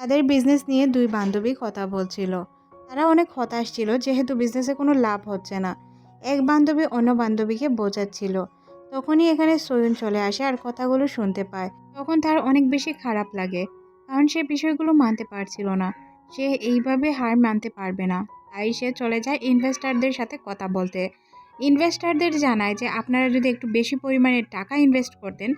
তাদের বিজনেস নিয়ে দুই বান্ধবী কথা বলছিল। তারা অনেক হতাশ ছিল, যেহেতু বিজনেসে কোনো লাভ হচ্ছে না। এক বান্ধবী অন্য বান্ধবীকে বোঝাচ্ছিল। তখনই এখানে সয়ুন চলে আসে আর কথাগুলো শুনতে পায়। তখন তার অনেক বেশি খারাপ লাগে, কারণ সে বিষয়গুলো মানতে পারছিল না। সে এইভাবে হার মানতে পারবে না। তাই সে চলে যায় ইনভেস্টারদের সাথে কথা বলতে। ইনভেস্টারদের জানায় যে আপনারা যদি একটু বেশি পরিমাণে টাকা ইনভেস্ট করতেন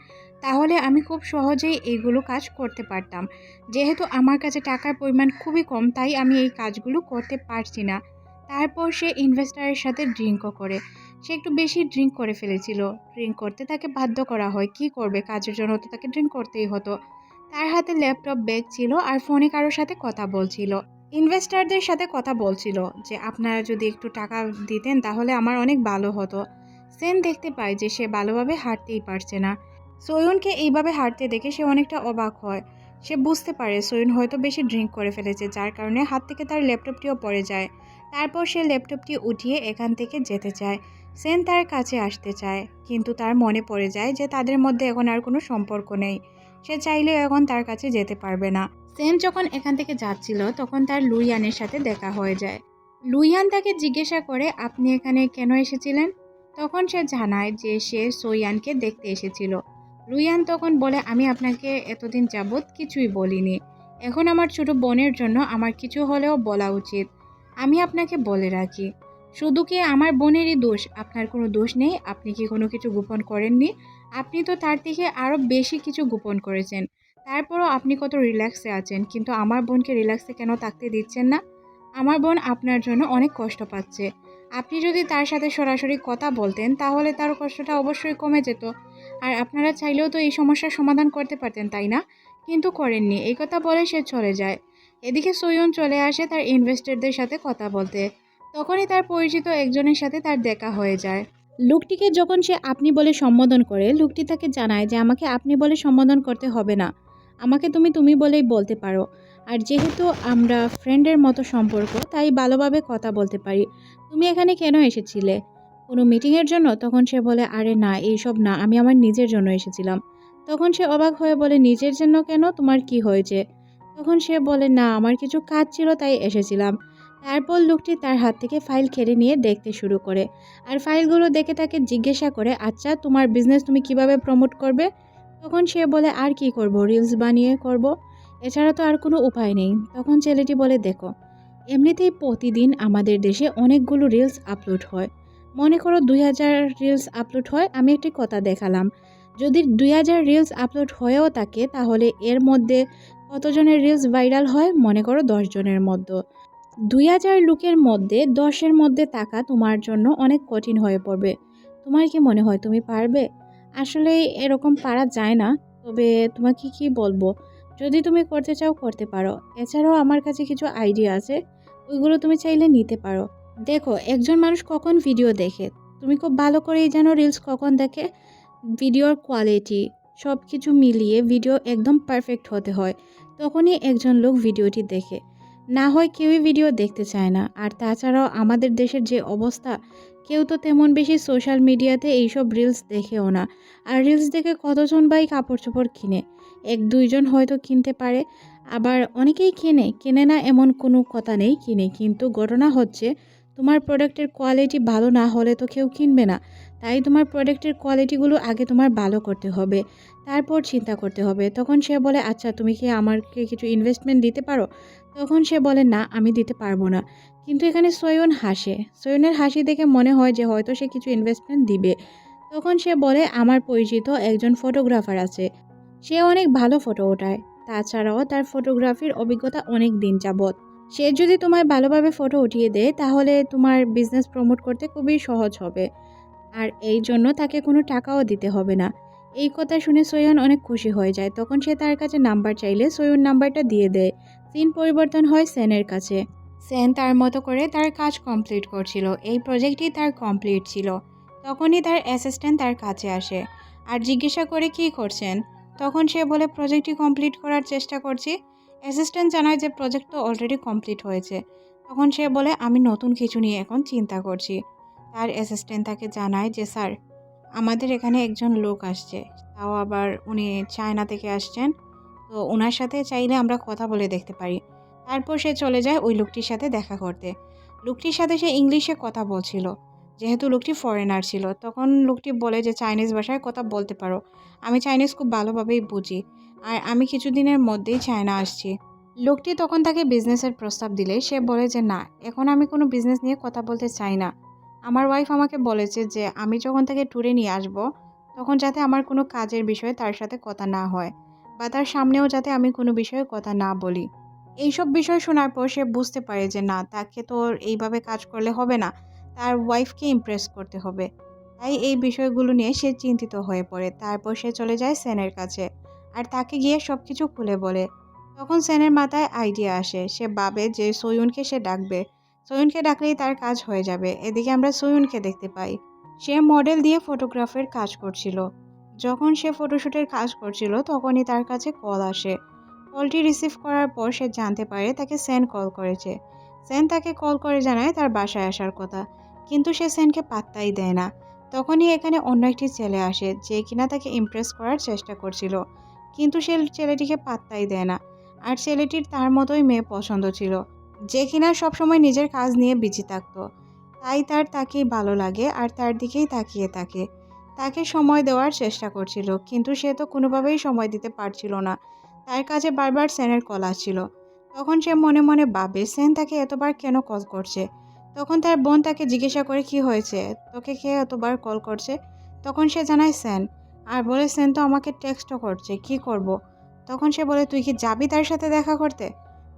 তাহলে আমি খুব সহজেই এইগুলো কাজ করতে পারতাম। যেহেতু আমার কাছে টাকার পরিমাণ খুবই কম, তাই আমি এই কাজগুলো করতে পারছি না। তারপর সে ইনভেস্টারের সাথে ড্রিঙ্কও করে। সে একটু বেশি ড্রিঙ্ক করে ফেলেছিল। ড্রিঙ্ক করতে তাকে বাধ্য করা হয়। কি করবে? কাজের জন্য তো তাকে ড্রিঙ্ক করতেই হতো। তার হাতে ল্যাপটপ, ব্যাগ ছিল আর ফোনে কারোর সাথে কথা বলছিল। ইনভেস্টারদের সাথে কথা বলছিল যে, আপনারা যদি একটু টাকা দিতেন তাহলে আমার অনেক ভালো হতো। সেন দেখতে পায় যে, সে ভালোভাবে হাঁটতেই পারছে না। সয়ুনকে এইভাবে হাঁটতে দেখে সে অনেকটা অবাক হয়। সে বুঝতে পারে সয়ুন হয়তো বেশি ড্রিঙ্ক করে ফেলেছে, যার কারণে হাত থেকে তার ল্যাপটপটিও পড়ে যায়। তারপর সে ল্যাপটপটি উঠিয়ে এখান থেকে যেতে চায়। সেন তার কাছে আসতে চায়, কিন্তু তার মনে পড়ে যায় যে তাদের মধ্যে এখন আর কোনো সম্পর্ক নেই। সে চাইলেও এখন তার কাছে যেতে পারবে না। সেন যখন এখান থেকে যাচ্ছিল, তখন তার লুইয়ানের সাথে দেখা হয়ে যায়। লুইয়ান তাকে জিজ্ঞাসা করে, আপনি এখানে কেন এসেছিলেন? তখন সে জানায় যে সে সোয়ানকে দেখতে এসেছিল। লুইয়ান তখন বলে, আমি আপনাকে এতদিন যাবৎ কিছুই বলিনি। এখন আমার ছোট বোনের জন্য আমার কিছু হলেও বলা উচিত। আমি আপনাকে বলে রাখি। শুধু কি আমার বোনেরই দোষ? আপনার কোনো দোষ নেই? আপনি কি কোনো কিছু গোপন করেননি? আপনি তো তার থেকে আরও বেশি কিছু গোপন করেছেন। তারপরও আপনি কত রিল্যাক্সে আছেন। কিন্তু আমার বোনকে রিল্যাক্সে কেন থাকতে দিচ্ছেন না? আমার বোন আপনার জন্য অনেক কষ্ট পাচ্ছে। আপনি যদি তার সাথে সরাসরি কথা বলতেন, তাহলে তার কষ্টটা অবশ্যই কমে যেত। আর আপনারা চাইলেও তো এই সমস্যার সমাধান করতে পারতেন, তাই না? কিন্তু করেননি। এই কথা বলে সে চলে যায়। এদিকে সৈয়ন চলে আসে তার ইনভেস্টরদের সাথে কথা বলতে। তখনই তার পরিচিত একজনের সাথে তার দেখা হয়ে যায়। লোকটিকে যখন সে আপনি বলে সম্বোধন করে, লোকটি তাকে জানায় যে, আমাকে আপনি বলে সম্বোধন করতে হবে না। আমাকে তুমি তুমি বলেই বলতে পারো। আর যেহেতু আমরা ফ্রেন্ডের মতো সম্পর্ক, তাই ভালোভাবে কথা বলতে পারি। তুমি এখানে কেন এসেছিলে? কোনো মিটিংয়ের জন্য? তখন সে বলে, আরে না, এইসব না, আমি আমার নিজের জন্য এসেছিলাম। তখন সে অবাক হয়ে বলে, নিজের জন্য কেন? তোমার কি হয়েছে? তখন সে বলে, না, আমার কিছু কাজ ছিল, তাই এসেছিলাম। তারপর লোকটি তার হাত থেকে ফাইল কেড়ে নিয়ে দেখতে শুরু করে। আর ফাইলগুলো দেখে তাকে জিজ্ঞাসা করে আচ্ছা তোমার বিজনেস তুমি কীভাবে প্রমোট করবে? তখন সে বলে, আর কি করব? রিলস বানিয়ে করব। এছাড়া তো আর কোনো উপায় নেই। তখন ছেলেটি বলে, দেখো, এমনিতেই প্রতিদিন আমাদের দেশে অনেকগুলো রিলস আপলোড হয়। মনে করো দুই হাজার রিলস আপলোড হয়, আমি একটি কথা দেখালাম। যদি দুই হাজার রিলস আপলোড হয়েও থাকে, তাহলে এর মধ্যে কতজনের রিলস ভাইরাল হয়? মনে করো দশজনের মধ্যে। দুই হাজার লোকের মধ্যে দশের মধ্যে থাকা তোমার জন্য অনেক কঠিন হয়ে পড়বে। তোমার কি মনে হয়, তুমি পারবে? আসলে এরকম পারা যায় না। তবে তোমাকে কি বলব? যদি তুমি করতে চাও, করতে পারো। এছাড়াও আমার কাছে কিছু আইডিয়া আছে, ওইগুলো তুমি চাইলে নিতে পারো। দেখো, একজন মানুষ কখন ভিডিও দেখে? তুমি খুব ভালো করেই জানো রিলস কখন দেখে। ভিডিওর কোয়ালিটি সব কিছু মিলিয়ে ভিডিও একদম পারফেক্ট হতে হয়। তখনই একজন লোক ভিডিওটি দেখে। না হয় কেউই ভিডিও দেখতে চায় না। আর তাছাড়াও আমাদের দেশের যে অবস্থা, কেউ তো তেমন বেশি সোশ্যাল মিডিয়াতে এইসব রিলস দেখেও না। আর রিলস দেখে কতজন বাই কাপড় চোপড় কিনে? এক দুইজন হয়তো কিনতে পারে। আবার অনেকেই কেনে কেনে না এমন কোনো কথা নেই কিনে। কিন্তু ঘটনা হচ্ছে, তোমার প্রোডাক্টের কোয়ালিটি ভালো না হলে তো কেউ কিনবে না। তাই তোমার প্রোডাক্টের কোয়ালিটিগুলো আগে তোমার ভালো করতে হবে, তারপর চিন্তা করতে হবে। তখন সে বলে আচ্ছা তুমি কি আমাকে কিছু ইনভেস্টমেন্ট দিতে পারো? তখন সে বলে, না, আমি দিতে পারব না। কিন্তু এখানে সয়ন হাসে। সয়নের হাসি দেখে মনে হয় যে হয়তো সে কিছু ইনভেস্টমেন্ট দিবে। তখন সে বলে, আমার পরিচিত একজন ফটোগ্রাফার আছে। সে অনেক ভালো ফটো ওঠায়। তাছাড়াও তার ফটোগ্রাফির অভিজ্ঞতা অনেক দিন যাবৎ। সে যদি তোমায় ভালোভাবে ফটো উঠিয়ে দেয়, তাহলে তোমার বিজনেস প্রমোট করতে খুবই সহজ হবে। আর এই জন্য তাকে কোনো টাকাও দিতে হবে না। এই কথা শুনে সৈয়ন অনেক খুশি হয়ে যায়। তখন সে তার কাছে নাম্বার চাইলে সৈয়ন নাম্বারটা দিয়ে দেয়। সিন পরিবর্তন হয় সেনের কাছে। সেন তার মতো করে তার কাজ কমপ্লিট করছিল। এই প্রজেক্টই তার কমপ্লিট ছিল। তখনই তার অ্যাসিস্ট্যান্ট তার কাছে আসে। আর জিজ্ঞাসা করে, কী করছেন? তখন সে বলে প্রজেক্টটি কমপ্লিট করার চেষ্টা করছি। অ্যাসিস্ট্যান্ট জানায় যে প্রজেক্ট তো অলরেডি কমপ্লিট হয়েছে। তখন সে বলে, আমি নতুন কিছু নিয়ে এখন চিন্তা করছি। তার অ্যাসিস্ট্যান্ট তাকে জানায় যে স্যার আমাদের এখানে একজন লোক আসছে। তাও আবার উনি চায়না থেকে আসছেন। তো ওনার সাথে চাইলে আমরা কথা বলে দেখতে পারি। তারপর সে চলে যায় ওই লোকটির সাথে দেখা করতে। লোকটির সাথে সে ইংলিশে কথা বলছিল। যেহেতু লোকটি ফরেনার ছিল, তখন লোকটি বলে যে, চাইনিজ ভাষায় কথা বলতে পারো। আমি চাইনিজ খুব ভালোভাবেই বুঝি। আর আমি কিছুদিনের মধ্যেই চায়না আসছি। লোকটি তখন তাকে বিজনেসের প্রস্তাব দিলে। সে বলে যে, না, এখন আমি কোনো বিজনেস নিয়ে কথা বলতে চাই না। আমার ওয়াইফ আমাকে বলেছে যে, আমি যখন তাকে ট্যুরে নিয়ে আসব, তখন যাতে আমার কোনো কাজের বিষয়ে তার সাথে কথা না হয়, বা তার সামনেও যাতে আমি কোনো বিষয়ে কথা না বলি। এইসব বিষয় শোনার পর সে বুঝতে পারে যে, না, তাকে তো এইভাবে কাজ করলে হবে না। তার ওয়াইফকে ইমপ্রেস করতে হবে। তাই এই বিষয়গুলো নিয়ে সে চিন্তিত হয়ে পড়ে। তারপর সে চলে যায় সেনের কাছে আর তাকে গিয়ে সব কিছু খুলে বলে। তখন সেনের মাথায় আইডিয়া আসে। সে ভাবে যে সয়ুনকে সে ডাকবে। সয়ুনকে ডাকলেই তার কাজ হয়ে যাবে। এদিকে আমরা সয়ুনকে দেখতে পাই। সে মডেল দিয়ে ফটোগ্রাফের কাজ করছিল। যখন সে ফটোশ্যুটের কাজ করছিল, তখনই তার কাছে কল আসে। কলটি রিসিভ করার পর সে জানতে পারে তাকে সেন কল করেছে। সেন তাকে কল করে জানায় তার বাসায় আসার কথা। কিন্তু সে সেনকে পাত্তাই দেয় না। তখনই এখানে অন্য একটি ছেলে আসে, যে কিনা তাকে ইমপ্রেস করার চেষ্টা করছিল। কিন্তু সে ছেলেটিকে পাত্তাই দেয় না। আর ছেলেটির তার মতোই মেয়ে পছন্দ ছিল, যে কিনা সবসময় নিজের কাজ নিয়ে বিজি থাকতো। তাই তার তাকেই ভালো লাগে আর তার দিকেই তাকিয়ে থাকে। তাকে সময় দেওয়ার চেষ্টা করছিল, কিন্তু সে তো কোনোভাবেই সময় দিতে পারছিল না। তার কাছে বারবার সেনের কল আসছিল। তখন সে মনে মনে ভাবে, সেন তাকে এতবার কেন কল করছে? তখন তার বোন তাকে জিজ্ঞাসা করে কি হয়েছে? তোকে কে এতবার কল করছে? তখন সে জানায় সেন আর বলে সেন তো আমাকে টেক্সটও করছে, কি করব। তখন সে বলে, তুই কি যাবি তার সাথে দেখা করতে?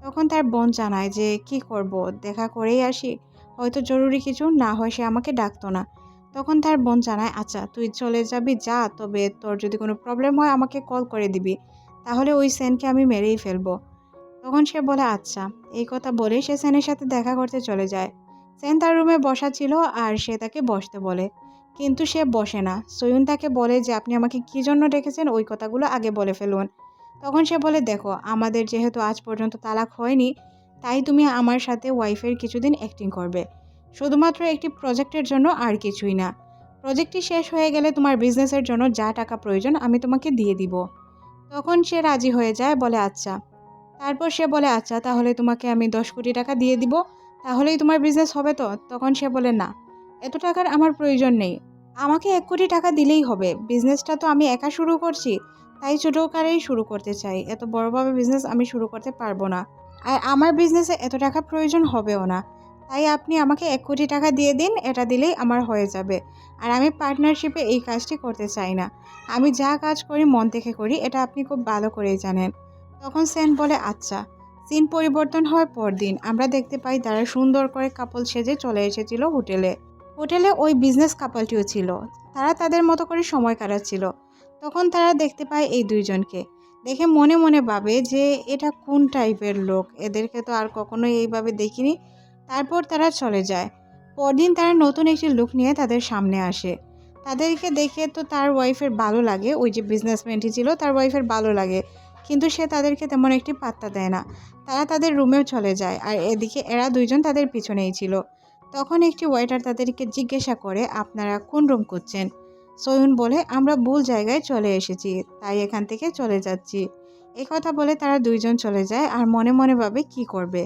তখন তার বোন জানায় যে, কি করব? দেখা করেই আসি। হয়তো জরুরি কিছু, না হয় সে আমাকে ডাকতো না। তখন তার বোন জানায় আচ্ছা তুই চলে যাবি, যা, তবে তোর যদি কোনো প্রবলেম হয়, আমাকে কল করে দিবি। তাহলে ওই সেনকে আমি মেরেই ফেলব। তখন সে বলে আচ্ছা। এই কথা বলে সে সেনের সাথে দেখা করতে চলে যায়। সেন তার রুমে বসা ছিল আর সে তাকে বসতে বলে। কিন্তু সে বসে না। সয়ুন তাকে বলে যে, আপনি আমাকে কী জন্য ডেকেছেন? ওই কথাগুলো আগে বলে ফেলুন। তখন সে বলে, দেখো, আমাদের যেহেতু আজ পর্যন্ত তালাক হয়নি, তাই তুমি আমার সাথে ওয়াইফের কিছুদিন অ্যাক্টিং করবে। শুধুমাত্র একটি প্রজেক্টের জন্য আর কিছুই না। প্রজেক্টটি শেষ হয়ে গেলে তোমার বিজনেসের জন্য যা টাকা প্রয়োজন, আমি তোমাকে দিয়ে দিব। তখন সে রাজি হয়ে যায়, বলে আচ্ছা। তারপর সে বলে আচ্ছা তাহলে তোমাকে আমি দশ কোটি টাকা দিয়ে দিব। তাহলেই তোমার বিজনেস হবে তো? তখন সে বলে, না, এত টাকার আমার প্রয়োজন নেই। আমাকে এক কোটি টাকা দিলেই হবে। বিজনেসটা তো আমি একা শুরু করছি, তাই ছোটো কারেই শুরু করতে চাই। এত বড়োভাবে বিজনেস আমি শুরু করতে পারব না। আর আমার বিজনেসে এত টাকা প্রয়োজন হবেও না। তাই আপনি আমাকে এক কোটি টাকা দিয়ে দিন, এটা দিলেই আমার হয়ে যাবে। আর আমি পার্টনারশিপে এই কাজটি করতে চাই না। আমি যা কাজ করি, মন থেকে করি, এটা আপনি খুব ভালো করেই জানেন। তখন সেন বলে আচ্ছা। সিন পরিবর্তন হওয়ার পর দিন আমরা দেখতে পাই তারা সুন্দর করে কাপল সেজে চলে এসেছিল হোটেলে। হোটেলে ওই বিজনেস কাপলটিও ছিল। তারা তাদের মতো করে সময় কাটাচ্ছিল। তখন তারা দেখতে পায় এই দুইজনকে। দেখে মনে মনে ভাবে যে এটা কোন টাইপের লোক? এদেরকে তো আর কখনোই এইভাবে দেখিনি। তারপর তারা চলে যায়। পরদিন তারা নতুন একটি লুক নিয়ে তাদের সামনে আসে। তাদেরকে দেখে তো তার ওয়াইফের ভালো লাগে। ওই যে বিজনেসম্যানটি ছিল, তার ওয়াইফের ভালো লাগে। কিন্তু সে তাদেরকে তেমন একটি পাত্তা দেয় না। তারা তাদের রুমেও চলে যায় আর এদিকে এরা দুইজন তাদের পিছনেই ছিল। তখন একটি ওয়েটার তাদেরকে জিজ্ঞাসা করে, আপনারা কোন রুম করছেন সয়ুন বলে, আমরা ভুল জায়গায় চলে এসেছি, তাই এখান থেকে চলে যাচ্ছি। এ কথা বলে তারা দুইজন চলে যায় আর মনে মনে ভাবে কি করবে।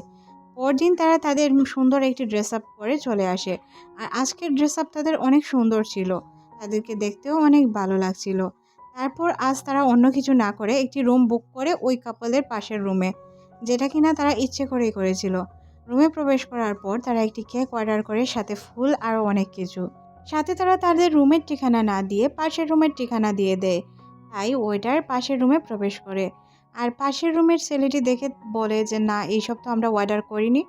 পরদিন তারা তাদের সুন্দর একটি ড্রেস আপ করে চলে আসে আর আজকের ড্রেস আপ তাদের অনেক সুন্দর ছিল। তাদেরকে দেখতেও অনেক ভালো লাগছিল। তারপর আজ তারা অন্য কিছু না করে একটি রুম বুক করে ওই কাপলের পাশের রুমে, যেটা কিনা তারা ইচ্ছে করেই করেছিল। রুমে প্রবেশ করার পর তারা একটি কেক অর্ডার করে, সাথে ফুল আরও অনেক কিছু। সাথে তারা তাদের রুমের ঠিকানা না দিয়ে পাশের রুমের ঠিকানা দিয়ে দেয়। তাই ওইটার পাশের রুমে প্রবেশ করে। আর পাশের রুমের ছেলেটি দেখে বলে যে, না, এইসব তো আমরা অর্ডার করিনি।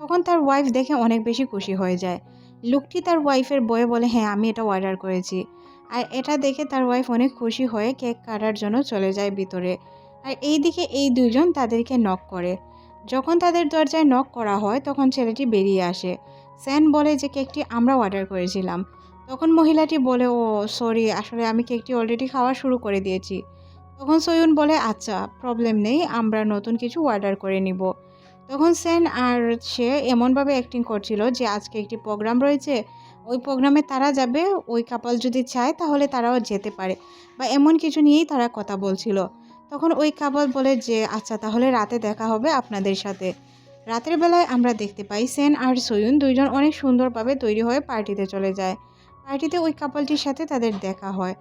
তখন তার ওয়াইফ দেখে অনেক বেশি খুশি হয়ে যায়। লোকটি তার ওয়াইফের বয়ে বলে হ্যাঁ আমি এটা অর্ডার করেছি। আর এটা দেখে তার ওয়াইফ অনেক খুশি হয়ে কেক কাটার জন্য চলে যায় ভিতরে। আর এই দিকে এই দুজন তাদেরকে নক করে। যখন তাদের দরজায় নক করা হয়, তখন ছেলেটি বেরিয়ে আসে। স্যান বলে যে কেকটি আমরা অর্ডার করেছিলাম। তখন মহিলাটি বলে, ও সরি আসলে আমি কেকটি অলরেডি খাওয়া শুরু করে দিয়েছি। তখন সয়ুন বলে আচ্ছা প্রবলেম নেই, আমরা নতুন কিছু অর্ডার করে নিব। তখন সেন আর সে এমনভাবে অ্যাক্টিং করছিল যে, আজকে একটি প্রোগ্রাম রয়েছে ওই প্রোগ্রামে তারা যাবে, ওই কাপাল যদি চায় তাহলে তারাও যেতে পারে। বা এমন কিছু নিয়েই তারা কথা বলছিল। তখন ওই কাপল বলে যে আচ্ছা তাহলে রাতে দেখা হবে আপনাদের সাথে। রাতের বেলায় আমরা দেখতে পাই সেন আর সয়ুন দুইজন অনেক সুন্দরভাবে তৈরি হয়ে পার্টিতে চলে যায়। পার্টিতে ওই কাপলটির সাথে তাদের দেখা হয়।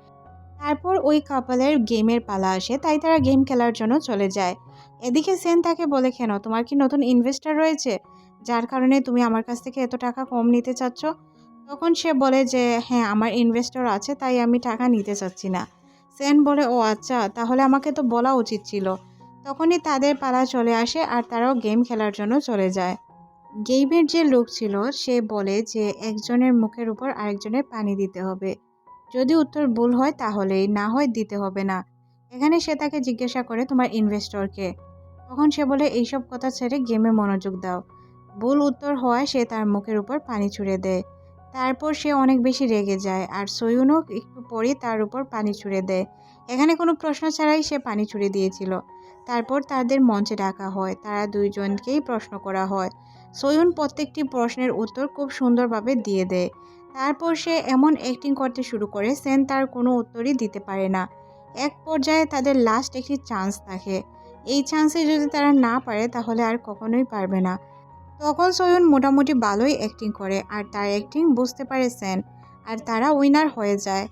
তারপর ওই কাপালের গেমের পালা আসে, তাই তারা গেম খেলার জন্য চলে যায়। এদিকে সেন তাকে বলে, কেন, তোমার কি নতুন ইনভেস্টর রয়েছে? যার কারণে তুমি আমার কাছ থেকে এত টাকা কম নিতে চাচ্ছ? তখন সে বলে যে হ্যাঁ আমার ইনভেস্টর আছে, তাই আমি টাকা নিতে চাচ্ছি না। সেন বলে, ও আচ্ছা তাহলে আমাকে তো বলা উচিত ছিল। তখনই তাদের পালা চলে আসে আর তারাও গেম খেলার জন্য চলে যায়। গেমের যে লোক ছিল, সে বলে যে, একজনের মুখের উপর আরেকজনের পানি দিতে হবে। যদি উত্তর ভুল হয়, তাহলেই, না হয়, দিতে হবে না। এখানে সে তাকে জিজ্ঞাসা করে, তোমার ইনভেস্টরকে তখন সে বলে, এইসব কথা ছেড়ে গেমে মনোযোগ দাও। ভুল উত্তর হওয়ায় সে তার মুখের উপর পানি ছুড়ে দেয়। তারপর সে অনেক বেশি রেগে যায় আর সয়ুনও একটু পরে তার উপর পানি ছুড়ে দেয়। এখানে কোনো প্রশ্ন ছাড়াই সে পানি ছুড়ে দিয়েছিল। তারপর তাদের মঞ্চে ডাকা হয়, তারা দুইজনকেই প্রশ্ন করা হয়। সয়ুন প্রত্যেকটি প্রশ্নের উত্তর খুব সুন্দরভাবে দিয়ে দেয়। তারপর সে এমন অ্যাক্টিং করতে শুরু করে, সেন তার কোনো উত্তরই দিতে পারে না। এক পর্যায়ে তাদের লাস্ট একটি চান্স থাকে। এই চান্সে যদি তারা না পারে, তাহলে আর কখনোই পারবে না। তখন সয়ুন মোটামুটি ভালোই অ্যাক্টিং করে আর তার অ্যাক্টিং বুঝতে পারে সেন, আর তারা উইনার হয়ে যায়।